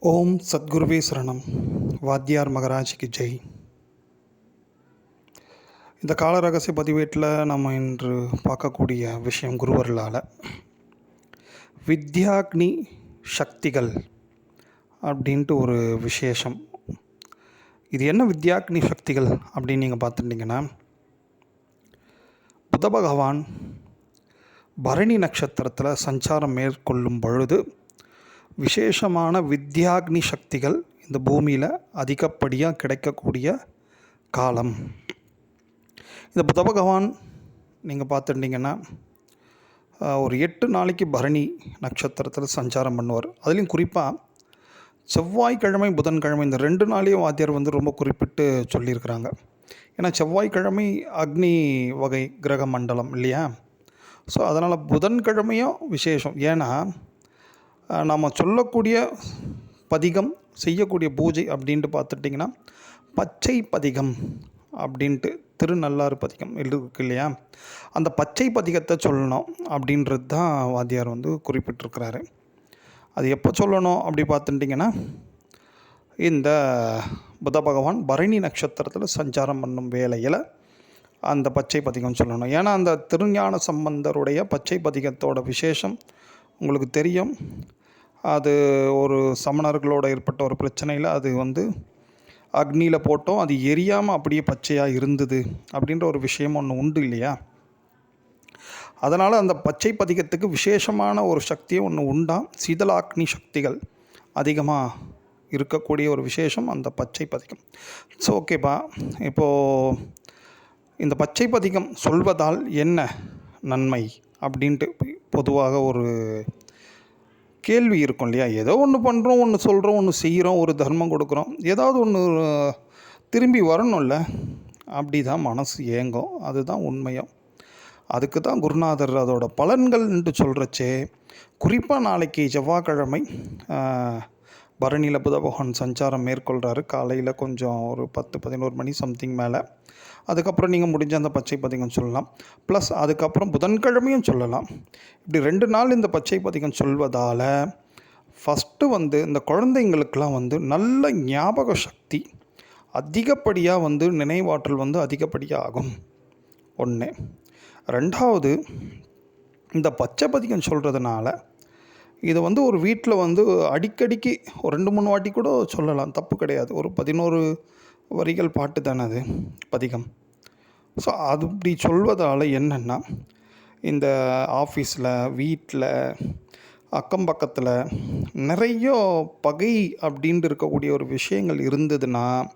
ஓம் சத்குருவே சரணம். வாத்தியார் மகராஜிக்கு ஜெய். இந்த கால ரகசிய பதிவேட்டில் நம்ம இன்று பார்க்கக்கூடிய விஷயம் குருவர்களால். வித்யாக்னி சக்திகள் அப்படின்ட்டு ஒரு விசேஷம். இது என்ன வித்யாக்னி சக்திகள் அப்படின்னு நீங்கள் பார்த்துட்டிங்கன்னா புத பகவான் பரணி நட்சத்திரத்தில் சஞ்சாரம் மேற்கொள்ளும் பொழுது விசேஷமான வித்யாக்னி சக்திகள் இந்த பூமியில் அதிகப்படியாக கிடைக்கக்கூடிய காலம். இந்த புத பகவான் நீங்கள் பார்த்துட்டிங்கன்னா ஒரு எட்டு நாளைக்கு பரணி நட்சத்திரத்தில் சஞ்சாரம் பண்ணுவார். அதுலேயும் குறிப்பாக செவ்வாய்க்கிழமை புதன்கிழமை இந்த ரெண்டு நாளையும் வாத்தியார் வந்து ரொம்ப குறிப்பிட்டு சொல்லியிருக்கிறாங்க. ஏன்னா செவ்வாய்க்கிழமை அக்னி வகை கிரக மண்டலம் இல்லையா? ஸோ அதனால் புதன்கிழமையும் விசேஷம். ஏன்னா நம்ம சொல்லக்கூடிய பதிகம் செய்யக்கூடிய பூஜை அப்படின்ட்டு பார்த்துட்டிங்கன்னா பச்சை பதிகம் அப்படின்ட்டு திருநள்ளாறு பதிகம் இருக்கு இல்லையா? அந்த பச்சை பதிகத்தை சொல்லணும் அப்படின்றது தான் வாத்தியார் வந்து குறிப்பிட்டிருக்கிறாரு. அது எப்போ சொல்லணும் அப்படி பார்த்துட்டிங்கன்னா இந்த புத பகவான் பரணி நட்சத்திரத்தில் சஞ்சாரம் பண்ணும் வேலையில் அந்த பச்சை பதிகம் சொல்லணும். ஏன்னா அந்த திருஞான சம்பந்தருடைய பச்சை பதிகத்தோட விசேஷம் உங்களுக்கு தெரியும். அது ஒரு சமணர்களோட ஏற்பட்ட ஒரு பிரச்சனையில் அது வந்து அக்னியில் போட்டோம். அது எரியாமல் அப்படியே பச்சையாக இருந்தது அப்படின்ற ஒரு விஷயம் ஒன்று உண்டு இல்லையா? அதனால் அந்த பச்சை பதிகத்துக்கு விசேஷமான ஒரு சக்தியும் ஒன்று உண்டாம் சீதலாக்னி சக்திகள் அதிகமாக இருக்கக்கூடிய ஒரு விசேஷம் அந்த பச்சை பதிகம். ஸோ ஓகேப்பா இப்போது இந்த பச்சை பதிகம் சொல்வதால் என்ன நன்மை? அப்படின்ட்டு பொதுவாக ஒரு கேள்வி இருக்கும் இல்லையா? ஏதோ ஒன்று பண்ணுறோம் ஒன்று சொல்கிறோம் ஒன்று செய்கிறோம் ஒரு தர்மம் கொடுக்குறோம். ஏதாவது ஒன்று திரும்பி வரணும்ல? அப்படி தான் மனசு ஏங்கும். அதுதான் உண்மையும். அதுக்கு தான் குருநாதர் அதோட பலன்கள்ன்ட்டு சொல்கிறச்சே குறிப்பாக நாளைக்கு செவ்வாய்க்கிழமை பரணியில் புத பகவான் சஞ்சாரம் மேற்கொள்கிறாரு காலையில் கொஞ்சம் ஒரு பத்து பதினோரு மணி சம்திங் மேலே. அதுக்கப்புறம் நீங்கள் முடிஞ்ச அந்த பச்சை பதிகம் சொல்லலாம். ப்ளஸ் அதுக்கப்புறம் புதன்கிழமையும் சொல்லலாம். இப்படி ரெண்டு நாள் இந்த பச்சை பதிகம் சொல்வதால் ஃபஸ்ட்டு வந்து இந்த குழந்தைங்களுக்கெல்லாம் வந்து நல்ல ஞாபக சக்தி அதிகப்படியாக வந்து நினைவாற்றல் வந்து அதிகப்படியாக ஆகும். ஒன்று ரெண்டாவது இந்த பச்சை பதிகம் சொல்கிறதுனால இது வந்து ஒரு வீட்டில் வந்து அடிக்கடிக்கு ஒரு ரெண்டு மூணு வாட்டி கூட சொல்லலாம். தப்பு கிடையாது. ஒரு பதினோரு வரிகள் பாட்டு தானே அது? பதிகம். ஸோ அது இப்படி சொல்வதால் என்னென்னா இந்த ஆஃபீஸில் வீட்டில் அக்கம் பக்கத்தில் நிறைய பகை அப்படின்ட்டு இருக்கக்கூடிய ஒரு விஷயங்கள் இருந்ததுன்னா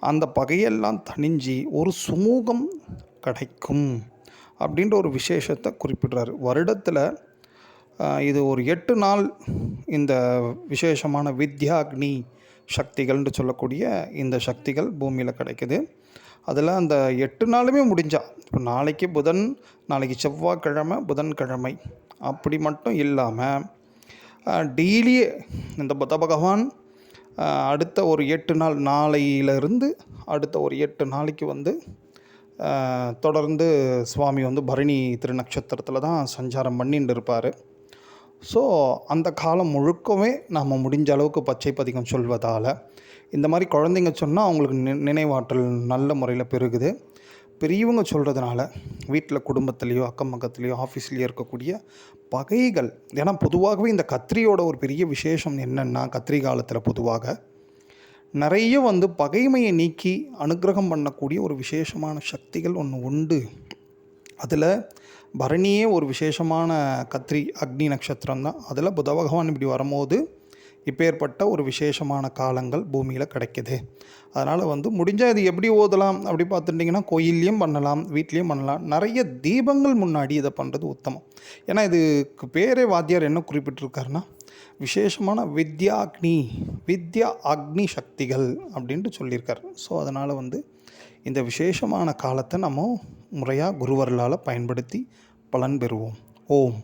அந்த பகையெல்லாம் தணிஞ்சு ஒரு சுமூகம் கிடைக்கும் அப்படின்ற ஒரு விசேஷத்தை குறிப்பிடுறாரு. வருடத்தில் இது ஒரு எட்டு நாள் இந்த விசேஷமான வித்யாக்னி சக்திகள்னு சொல்லக்கூடிய இந்த சக்திகள் பூமியில் கிடைக்குது. அதில் அந்த எட்டு நாளுமே முடிஞ்சா இப்போ நாளைக்கு புதன் நாளைக்கு செவ்வாய்க்கிழமை புதன்கிழமை அப்படி மட்டும் இல்லாமல் டெய்லியே இந்த புத்த பகவான் அடுத்த ஒரு எட்டு நாள் நாளையிலிருந்து அடுத்த ஒரு எட்டு நாளைக்கு வந்து தொடர்ந்து சுவாமி வந்து பரணி திருநக்ஷத்திரத்தில் தான் சஞ்சாரம் பண்ணிட்டு இருப்பார். ஸோ அந்த காலம் முழுக்கவே நம்ம முடிஞ்ச அளவுக்கு பச்சை பதிகம் சொல்வதால் இந்த மாதிரி குழந்தைங்க சொன்னால் அவங்களுக்கு நி நினைவாற்றல் நல்ல முறையில் பெருகுது. பெரியவங்க சொல்கிறதுனால வீட்டில் குடும்பத்துலேயோ அக்கம் பக்கத்துலேயோ ஆஃபீஸ்லேயோ இருக்கக்கூடிய பகைகள். ஏன்னா பொதுவாகவே இந்த கத்திரியோட ஒரு பெரிய விசேஷம் என்னென்னா கத்திரி காலத்தில் பொதுவாக நிறைய வந்து பகைமையை நீக்கி அனுக்கிரகம் பண்ணக்கூடிய ஒரு விசேஷமான சக்திகள் ஒன்று உண்டு. அதில் பரணியே ஒரு விசேஷமான கத்திரி அக்னி நட்சத்திரம் தான். அதில் புத பகவான் இப்படி வரும்போது இப்பேற்பட்ட ஒரு விசேஷமான காலங்கள் பூமியில் கிடைக்கிது. அதனால் வந்து முடிஞ்சால் இது எப்படி ஓதலாம் அப்படி பார்த்துட்டிங்கன்னா கோயில்லையும் பண்ணலாம் வீட்லேயும் பண்ணலாம். நிறைய தீபங்கள் முன்னாடி இதை பண்ணுறது உத்தமம். ஏன்னா இதுக்கு பேரே வாத்தியார் என்ன குறிப்பிட்டிருக்காருன்னா விசேஷமான வித்யா அக்னி வித்யா அக்னி சக்திகள் அப்படின்ட்டு சொல்லியிருக்காரு. ஸோ அதனால் வந்து இந்த விசேஷமான காலத்தை நம்ம முறையாக குருவர்களால் பயன்படுத்தி பலன் பெறுவோம். ஓம்.